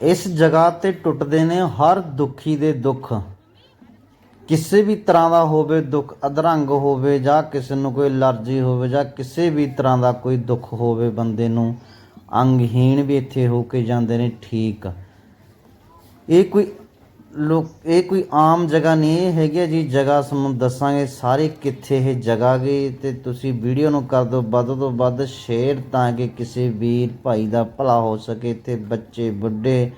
ਇਸ ਜਗ੍ਹਾ ਤੇ ਟੁੱਟਦੇ ਨੇ ਹਰ ਦੁਖੀ ਦੇ ਦੁੱਖ। ਕਿਸੇ ਵੀ ਤਰ੍ਹਾਂ ਦਾ ਹੋਵੇ ਦੁੱਖ ਅਧਰੰਗ ਹੋਵੇ ਜਾਂ ਕਿਸੇ ਨੂੰ ਕੋਈ ਅਲਰਜੀ ਹੋਵੇ ਜਾਂ ਕਿਸੇ ਵੀ ਤਰ੍ਹਾਂ ਦਾ ਕੋਈ ਦੁੱਖ ਹੋਵੇ ਬੰਦੇ ਨੂੰ, ਅੰਗਹੀਣ ਵੀ ਇੱਥੇ ਹੋ ਕੇ ਜਾਂਦੇ ਨੇ ਠੀਕ। ਇਹ ਕੋਈ ਲੋਕ, ਇਹ ਕੋਈ ਆਮ ਜਗ੍ਹਾ ਨਹੀਂ, ਇਹ ਹੈਗੀ ਆ ਜੀ ਜਗ੍ਹਾ ਤੁਹਾਨੂੰ ਦੱਸਾਂਗੇ ਸਾਰੇ ਕਿੱਥੇ ਇਹ ਜਗ੍ਹਾ ਗਈ ਤੇ ਤੁਸੀਂ ਵੀਡੀਓ ਨੂੰ ਕਰ ਦਿਓ, ਵੱਧ ਤੋਂ ਵੱਧ ਸ਼ੇਅਰ ਤਾਂ ਕਿ ਕਿਸੇ ਵੀਰ ਭਾਈ ਦਾ ਭਲਾ ਹੋ ਸਕੇ, ਤੇ ਬੱਚੇ, ਬੁੱਢੇ,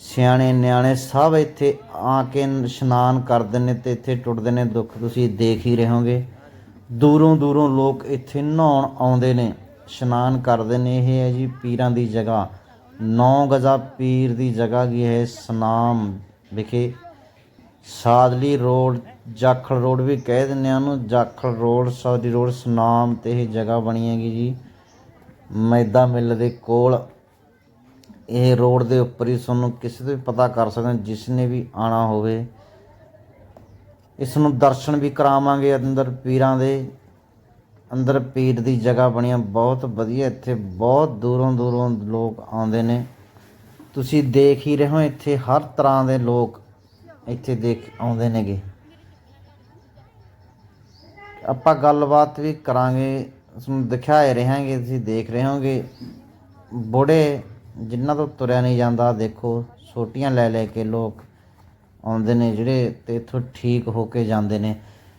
ਸਿਆਣੇ, ਨਿਆਣੇ ਸਭ ਇੱਥੇ ਆ ਕੇ ਇਸ਼ਨਾਨ ਕਰਦੇ ਨੇ ਤੇ ਇੱਥੇ ਟੁੱਟਦੇ ਨੇ ਦੁੱਖ, ਤੁਸੀਂ ਦੇਖ ਹੀ ਰਹੇ ਦੂਰੋਂ ਦੂਰੋਂ ਲੋਕ ਇੱਥੇ ਨਹਾਉਣ ਆਉਂਦੇ ਨੇ, ਇਸ਼ਨਾਨ ਕਰਦੇ ਨੇ, ਇਹ ਹੈ ਜੀ ਪੀਰਾਂ ਦੀ ਜਗ੍ਹਾ। ਨੌ ਗਜ਼ਾ ਪੀਰ ਦੀ ਜਗ੍ਹਾ ਕੀ ਹੈ ਸਨਾਮ ਵਿਖੇ ਸਾਦਲੀ ਰੋਡ, ਜਾਖਲ ਰੋਡ ਵੀ ਕਹਿ ਦਿੰਦੇ ਆ ਉਹਨੂੰ। ਜਾਖਲ ਰੋਡ, ਸਾਦਲੀ ਰੋਡ, ਸਨਾਮ ਤੇ ਇਹ ਜਗ੍ਹਾ ਬਣੀ ਹੈਗੀ ਜੀ। ਮੈਦਾ ਮਿੱਲ ਦੇ ਕੋਲ। ਇਹ ਰੋਡ ਦੇ ਉੱਪਰ ਹੀ ਤੁਹਾਨੂੰ ਕਿਸੇ ਤੋਂ ਵੀ ਪਤਾ ਕਰ ਸਕਦੇ ਜਿਸ ਨੇ ਵੀ ਆਣਾ ਹੋਵੇ। ਇਸ ਨੂੰ ਦਰਸ਼ਨ ਵੀ ਕਰਾਵਾਂਗੇ ਅੰਦਰ ਪੀਰਾਂ ਦੇ। ਅੰਦਰ ਪੀਰ ਦੀ ਜਗ੍ਹਾ ਬਣੀ ਆ, ਬਹੁਤ ਵਧੀਆ। ਇੱਥੇ ਬਹੁਤ ਦੂਰੋਂ ਦੂਰੋਂ ਲੋਕ ਆਉਂਦੇ ਨੇ। ਤੁਸੀਂ ਦੇਖ ਹੀ ਰਹੇ ਹੋ, ਇੱਥੇ ਹਰ ਤਰ੍ਹਾਂ ਦੇ ਲੋਕ ਇੱਥੇ ਦੇਖ ਆਉਂਦੇ ਨੇਗੇ। ਆਪਾਂ ਗੱਲਬਾਤ ਵੀ ਕਰਾਂਗੇ, ਤੁਹਾਨੂੰ ਦਿਖਾਏ ਰਹਾਂਗੇ, ਤੁਸੀਂ ਦੇਖ ਰਹੇ ਹੋਗੇ। ਬੁੜੇ ਜਿਨ੍ਹਾਂ ਤੋਂ ਤੁਰਿਆ ਨਹੀਂ ਜਾਂਦਾ, ਦੇਖੋ ਛੋਟੀਆਂ ਲੈ ਲੈ ਕੇ ਲੋਕ ਆਉਂਦੇ ਨੇ, ਜਿਹੜੇ ਤੇ ਇੱਥੋਂ ਠੀਕ ਹੋ ਕੇ ਜਾਂਦੇ ਨੇ।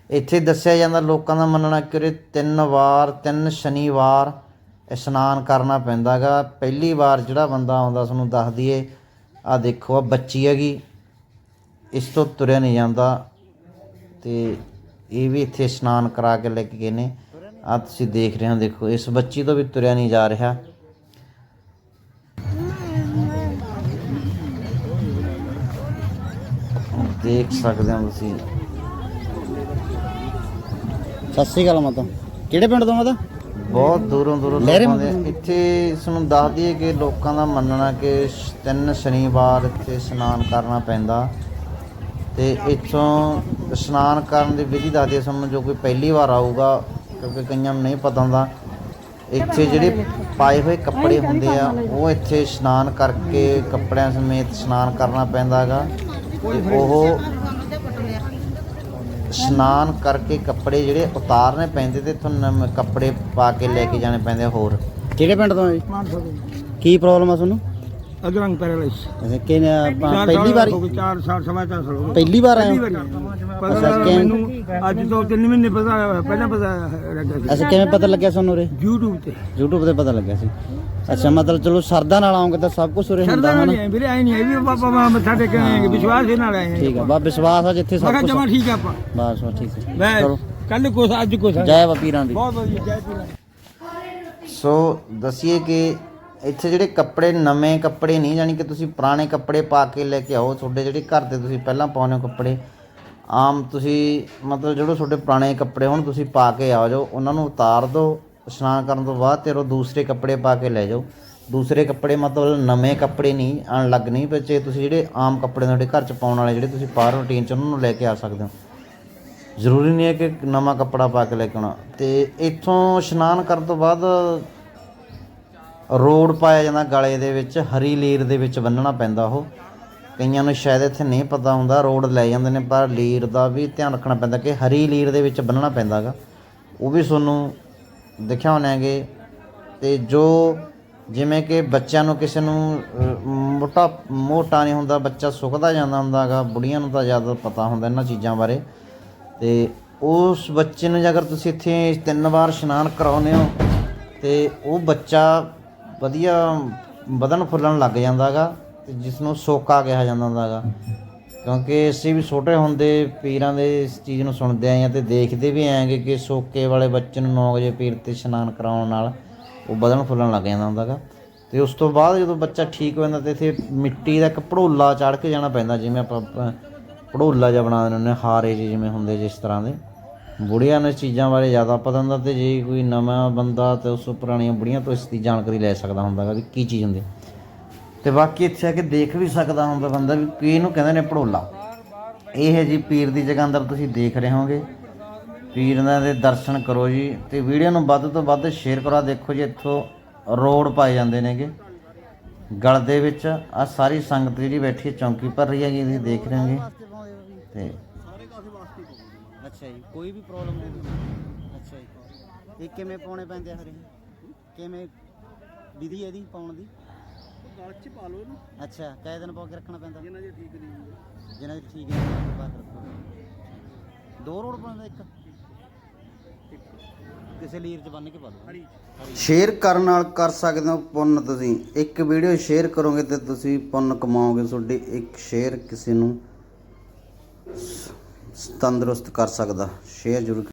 ਇੱਥੇ ਦੱਸਿਆ ਜਾਂਦਾ, ਲੋਕਾਂ ਦਾ ਮੰਨਣਾ ਕਿ ਉਰੇ ਤਿੰਨ ਵਾਰ, ਤਿੰਨ ਸ਼ਨੀਵਾਰ ਇਸ਼ਨਾਨ ਕਰਨਾ ਪੈਂਦਾਗਾ। ਪਹਿਲੀ ਵਾਰ ਜਿਹੜਾ ਬੰਦਾ ਆਉਂਦਾ ਤੁਹਾਨੂੰ ਦੱਸ ਦਈਏ ਆ ਦੇਖੋ ਆ ਬੱਚੀ ਹੈਗੀ। ਇਸ ਤੋਂ ਤੁਰਿਆ ਨਹੀਂ ਜਾਂਦਾ। ਤੇ ਇਹ ਵੀ ਇੱਥੇ ਇਸ਼ਨਾਨ ਕਰਾ ਕੇ ਲੈ ਕੇ ਗਏ ਨੇ। ਆ ਤੁਸੀਂ ਦੇਖ ਰਹੇ ਹੋ, ਦੇਖੋ, ਇਸ ਬੱਚੀ ਤੋਂ ਵੀ ਤੁਰਿਆ ਨਹੀਂ ਜਾ ਰਿਹਾ। ਦੇਖ ਸਕਦੇ ਹੋ ਤੁਸੀਂ। ਸਤਿ ਸ਼੍ਰੀ ਅਕਾਲ ਮਾਤਾ। ਕਿਹੜੇ ਪਿੰਡ ਤੋਂ ਮਾਤਾ? ਬਹੁਤ ਦੂਰੋਂ ਦੂਰੋਂ ਲਹਿਰੇ ਲੋਕ ਆਉਂਦੇ ਇੱਥੇ ਇਸ ਨੂੰ ਦੱਸ ਦਈਏ ਕਿ ਲੋਕਾਂ ਦਾ ਮੰਨਣਾ ਕਿ ਸ਼- ਤਿੰਨ ਸ਼ਨੀਵਾਰ ਇੱਥੇ ਇਸ਼ਨਾਨ ਕਰਨਾ ਪੈਂਦਾ। ਤੇ ਇੱਥੋਂ ਇਸ਼ਨਾਨ ਕਰਨ ਦੀ ਵਿਧੀ ਦੱਸਦੀ ਹੈ ਤੁਹਾਨੂੰ ਜੋ ਕੋਈ ਪਹਿਲੀ ਵਾਰ ਆਊਗਾ ਕਿਉਂਕਿ ਕਈਆਂ ਨੂੰ ਨਹੀਂ ਪਤਾ ਹੁੰਦਾ। ਇੱਥੇ ਜਿਹੜੇ ਪਾਏ ਹੋਏ ਕੱਪੜੇ ਹੁੰਦੇ ਆ ਉਹ ਇੱਥੇ ਇਸ਼ਨਾਨ ਕਰਕੇ ਕੱਪੜਿਆਂ ਸਮੇਤ ਇਸ਼ਨਾਨ ਕਰਨਾ ਪੈਂਦਾਗਾ ਤੇ ਉਹ ਇਸ਼ਨਾਨ ਕਰਕੇ ਕੱਪੜੇ ਜਿਹੜੇ ਉਤਾਰਨੇ ਪੈਂਦੇ ਤੇ ਤੁਹਾਨੂੰ ਕੱਪੜੇ ਪਾ ਕੇ ਲੈ ਕੇ ਜਾਣੇ ਪੈਂਦੇ ਹੋਰ। ਕਿਹੜੇ ਪਿੰਡ ਤੋਂ ਆ ਜੀ? ਕੀ ਪ੍ਰੋਬਲਮ ਆ ਤੁਹਾਨੂੰ? ਅਗਰੰਗ ਪੈਰਾਲਾਈਸ ਅੱਛਾ ਕਿ ਪਹਿਲੀ ਵਾਰ ਹੋ ਗਏ 4 ਸਾਲ ਸਮਾਂ ਚਾਰ ਸਾਲ ਹੋ ਗਏ। ਪਹਿਲੀ ਵਾਰ ਆਏ ਪਹਿਲੀ ਹੋ? ਵਾਰੀ ਅੱਛਾ, ਪਤਾ ਕਿ- ਮੈਨੂੰ ਅੱਜ ਤੋਂ 3 ਮਹੀਨੇ ਪਤਾ ਪਹਿਲਾਂ ਪਤਾ ਲੱਗਾ ਸੀ। ਅੱਛਾ ਕਿਵੇਂ ਪਤਾ ਲੱਗਿਆ ਤੁਹਾਨੂੰ ਉਰੇ? YouTube ਤੇ। YouTube ਤੇ ਪਤਾ ਲੱਗਿਆ ਸੀ। ਅੱਛਾ ਮਤਲਬ ਚਲੋ ਸਰਦਾ ਨਾਲ ਆਉਂਗੇ ਤਾਂ ਸਭ ਕੁਝ ਉਰੇ ਹੁੰਦਾ ਸਰਦਾ ਹੋਣਾ ਨਹੀਂ ਹੈ ਵੀਰੇ ਆਈ ਨਹੀਂ ਹੈ ਵੀ ਪਾਪਾ ਮੈਂ ਮੱਥਾ ਟੇਕਣ ਆਏ ਵਿਸ਼ਵਾਸ ਦੇ ਨਾਲ ਆਏ ਠੀਕ ਆ ਬਾ ਵਿਸ਼ਵਾਸ ਆ ਜਿੱਥੇ ਸਭ ਕੁਝ ਜਮਾ ਠੀਕ ਆ ਆਪਾਂ। ਬਸ ਬਸ ਠੀਕ ਹੈ ਮੈਂ ਚਲੋ। ਕੱਲ ਕੁਛ ਅੱਜ ਕੁਛ ਜੈ ਵਪੀਰਾਂ ਦੀ। ਬਹੁਤ ਵਧੀਆ ਜੈ ਪੀਰਾਂ ਸੋ ਦਸੀਏ ਕਿ ਇੱਥੇ ਜਿਹੜੇ ਕੱਪੜੇ ਨਵੇਂ ਕੱਪੜੇ ਨਹੀਂ ਜਾਣੀ ਕਿ ਤੁਸੀਂ ਪੁਰਾਣੇ ਕੱਪੜੇ ਪਾ ਕੇ ਲੈ ਕੇ ਆਓ, ਤੁਹਾਡੇ ਜਿਹੜੇ ਘਰ ਦੇ ਤੁਸੀਂ ਪਹਿਲਾਂ ਪਾਉਨੇ ਹੋ ਕੱਪੜੇ, ਆਮ ਤੁਸੀਂ ਮਤਲਬ ਜਿਹੜੇ ਤੁਹਾਡੇ ਪੁਰਾਣੇ ਕੱਪੜੇ ਹੋਣ, ਤੁਸੀਂ ਪਾ ਕੇ ਆ ਜਾਓ, ਉਹਨਾਂ ਨੂੰ ਉਤਾਰ ਦਿਓ ਇਸ਼ਨਾਨ ਕਰਨ ਤੋਂ ਬਾਅਦ ਤੇ ਉਹ ਦੂਸਰੇ ਕੱਪੜੇ ਪਾ ਕੇ ਲੈ ਜਾਓ। ਦੂਸਰੇ ਕੱਪੜੇ ਮਤਲਬ ਨਵੇਂ ਕੱਪੜੇ ਨਹੀਂ ਆਣ ਲੱਗ ਨਹੀਂ ਬੱਚੇ ਤੁਸੀਂ ਜਿਹੜੇ ਆਮ ਕੱਪੜੇ ਤੁਹਾਡੇ ਘਰ ਚ ਪਾਉਣ ਵਾਲੇ ਜਿਹੜੇ ਤੁਸੀਂ ਬਾਹਰ ਰੂਟੀਨ ਚ, ਉਹਨਾਂ ਨੂੰ ਲੈ ਕੇ ਆ ਸਕਦੇ ਹੋ। ਜ਼ਰੂਰੀ ਨਹੀਂ ਹੈ ਕਿ ਨਵਾਂ ਕੱਪੜਾ ਪਾ ਕੇ ਲੈ ਕੇ ਆਉਣਾ। ਤੇ ਇੱਥੋਂ ਇਸ਼ਨਾਨ ਕਰਨ ਤੋਂ ਬਾਅਦ ਰੋਡ ਪਾਇਆ ਜਾਂਦਾ ਗਲੇ ਦੇ ਵਿੱਚ, ਹਰੀ ਲੀਰ ਦੇ ਵਿੱਚ ਬੰਨਣਾ ਪੈਂਦਾ ਉਹ। ਕਈਆਂ ਨੂੰ ਸ਼ਾਇਦ ਇੱਥੇ ਨਹੀਂ ਪਤਾ ਹੁੰਦਾ, ਰੋਡ ਲੈ ਜਾਂਦੇ ਨੇ, ਪਰ ਲੀਰ ਦਾ ਵੀ ਧਿਆਨ ਰੱਖਣਾ ਪੈਂਦਾ ਕਿ ਹਰੀ ਲੀਰ ਦੇ ਵਿੱਚ ਬੰਨਣਾ ਪੈਂਦਾਗਾ ਉਹ ਵੀ ਤੁਹਾਨੂੰ ਦਿਖਾਉਣਾਂਗੇ ਤੇ ਜੋ ਜਿਵੇਂ ਕਿ ਬੱਚਿਆਂ ਨੂੰ ਕਿਸੇ ਨੂੰ ਮੋਟਾ ਮੋਟਾ ਨਹੀਂ ਹੁੰਦਾ, ਬੱਚਾ ਸੁੱਕਦਾ ਜਾਂਦਾ ਹੁੰਦਾਗਾ ਬੁੜੀਆਂ ਨੂੰ ਤਾਂ ਜ਼ਿਆਦਾ ਪਤਾ ਹੁੰਦਾ ਇਹਨਾਂ ਚੀਜ਼ਾਂ ਬਾਰੇ। ਤੇ ਉਸ ਬੱਚੇ ਨੂੰ ਜੇ ਅਗਰ ਤੁਸੀਂ ਇੱਥੇ ਤਿੰਨ ਵਾਰ ਇਸ਼ਨਾਨ ਕਰਾਉਂਦੇ ਹੋ, ਤੇ ਉਹ ਬੱਚਾ ਵਧੀਆ ਵਧਣ ਫੁੱਲਣ ਲੱਗ ਜਾਂਦਾਗਾ ਤੇ ਜਿਸ ਨੂੰ ਸੋਕਾ ਕਿਹਾ ਜਾਂਦਾ ਹੁੰਦਾਗਾ। ਕਿਉਂਕਿ ਅਸੀਂ ਵੀ ਛੋਟੇ ਹੁੰਦੇ ਪੀਰਾਂ ਦੇ ਇਸ ਚੀਜ਼ ਨੂੰ ਸੁਣਦੇ ਆਏ ਆ ਤੇ ਦੇਖਦੇ ਵੀ ਆਏਗੇ ਕਿ ਸੋਕੇ ਵਾਲੇ ਬੱਚੇ ਨੂੰ 9 ਵਜੇ ਪੀਰ ਤੇ ਇਸ਼ਨਾਨ ਕਰਾਉਣ ਨਾਲ ਉਹ ਵਧਣ ਫੁੱਲਣ ਲੱਗ ਜਾਂਦਾ ਹੁੰਦਾਗਾ। ਤੇ ਉਸ ਤੋਂ ਬਾਅਦ ਜਦੋਂ ਬੱਚਾ ਠੀਕ ਹੋ ਜਾਂਦਾ ਤੇ ਇੱਥੇ ਮਿੱਟੀ ਦਾ ਇੱਕ ਪੜੋਲਾ ਚੜ੍ਹ ਕੇ ਜਾਣਾ ਪੈਂਦਾ ਜਿਵੇਂ ਆਪਾਂ ਪੜੋਲਾ ਜਿਹਾ ਬਣਾ ਦਿੰਦੇ ਹੁੰਦੇ ਹਾਂ, ਹਾਰੇ ਜਿਹੇ ਜਿਵੇਂ ਹੁੰਦੇ ਜਿਸ ਤਰ੍ਹਾਂ ਦੇ। ਬੁੜੀਆਂ ਨੂੰ ਚੀਜ਼ਾਂ ਬਾਰੇ ਜ਼ਿਆਦਾ ਪਤਾ ਹੁੰਦਾ ਤੇ ਜੇ ਕੋਈ ਨਵਾਂ ਬੰਦਾ ਤੇ ਉਸ ਪੁਰਾਣੀਆਂ ਬੁੜੀਆਂ ਤੋਂ ਇਸ ਦੀ ਜਾਣਕਾਰੀ ਲੈ ਸਕਦਾ ਹੁੰਦਾਗਾ ਵੀ ਕੀ ਚੀਜ਼ ਹੁੰਦੀ। ਹੈ। ਤੇ ਬਾਕੀ ਇੱਥੇ ਆ ਕੇ ਦੇਖ ਵੀ ਸਕਦਾ ਹੁੰਦਾ ਬੰਦਾ ਵੀ ਕੀ ਇਹਨੂੰ ਕਹਿੰਦੇ ਨੇ ਭੜੋਲਾ। ਇਹ ਹੈ ਜੀ ਪੀਰ ਦੀ ਜਗ੍ਹਾ ਅੰਦਰ ਤੁਸੀਂ ਦੇਖ ਰਹੇ ਹੋਗੇ। ਪੀਰਾਂ ਦੇ ਦਰਸ਼ਨ ਕਰੋ ਜੀ ਤੇ ਵੀਡੀਓ ਨੂੰ ਵੱਧ ਤੋਂ ਵੱਧ ਸ਼ੇਅਰ ਕਰੋ। ਦੇਖੋ ਜੀ ਇੱਥੋਂ ਰੋਡ ਪਾਏ ਜਾਂਦੇ ਨੇਗੇ। ਗਲ ਦੇ ਵਿੱਚ ਆ ਸਾਰੀ ਸੰਗਤ ਜਿਹੜੀ ਬੈਠੀ ਹੈ, ਚੌਂਕੀ ਭਰ ਰਹੀ ਹੈਗੀ, ਤੁਸੀਂ ਦੇਖ ਰਹੇ ਹੋਗੇ। ਵਾਸਤੇ ਤੇ ਅੱਛਾ ਜੀ ਕੋਈ ਵੀ ਪ੍ਰੋਬਲਮ ਹੋਵੇ ਅੱਛਾ ਜੀ। ਇਹ ਕਿਵੇਂ ਪਾਉਣੇ ਪੈਂਦੇ ਆ ਹਰੇ? ਕਿਵੇਂ ਵਿਧੀ ਇਹਦੀ ਪਾਉਣ ਦੀ? ਗਲ ਚ ਪਾ ਲਓ ਇਹਨੂੰ। ਅੱਛਾ ਕਈ ਦਿਨ ਪਾ ਕੇ ਰੱਖਣਾ ਪੈਂਦਾ? ਜਿੰਨਾ ਜੇ ਠੀਕ ਨਹੀਂ ਜਿਹਨਾਂ ਦੀ ਠੀਕ ਹੈ ਬਾਅਦ ਰੱਖੋ। ਦੋ ਰੋਡ ਪਾਉਂਦਾ ਇੱਕ? ਕਿਸੇ ਲੀਰ ਚ ਬੰਨ ਕੇ ਪਾ ਹਰੀ ਸ਼ੇਅਰ ਕਰਨ ਨਾਲ ਕਰ ਸਕਦੇ ਹੋ ਪੁੰਨ ਤੁਸੀਂ। ਇੱਕ ਵੀਡੀਓ ਸ਼ੇਅਰ ਕਰੋਗੇ ਤੇ ਤੁਸੀਂ ਪੁੰਨ ਕਮਾਓਗੇ। ਤੁਹਾਡੀ ਇੱਕ ਸ਼ੇਅਰ ਕਿਸੇ ਨੂੰ ਤੰਦਰੁਸਤ ਕਰ ਸਕਦਾ। ਸ਼ੇਅਰ ਜ਼ਰੂਰ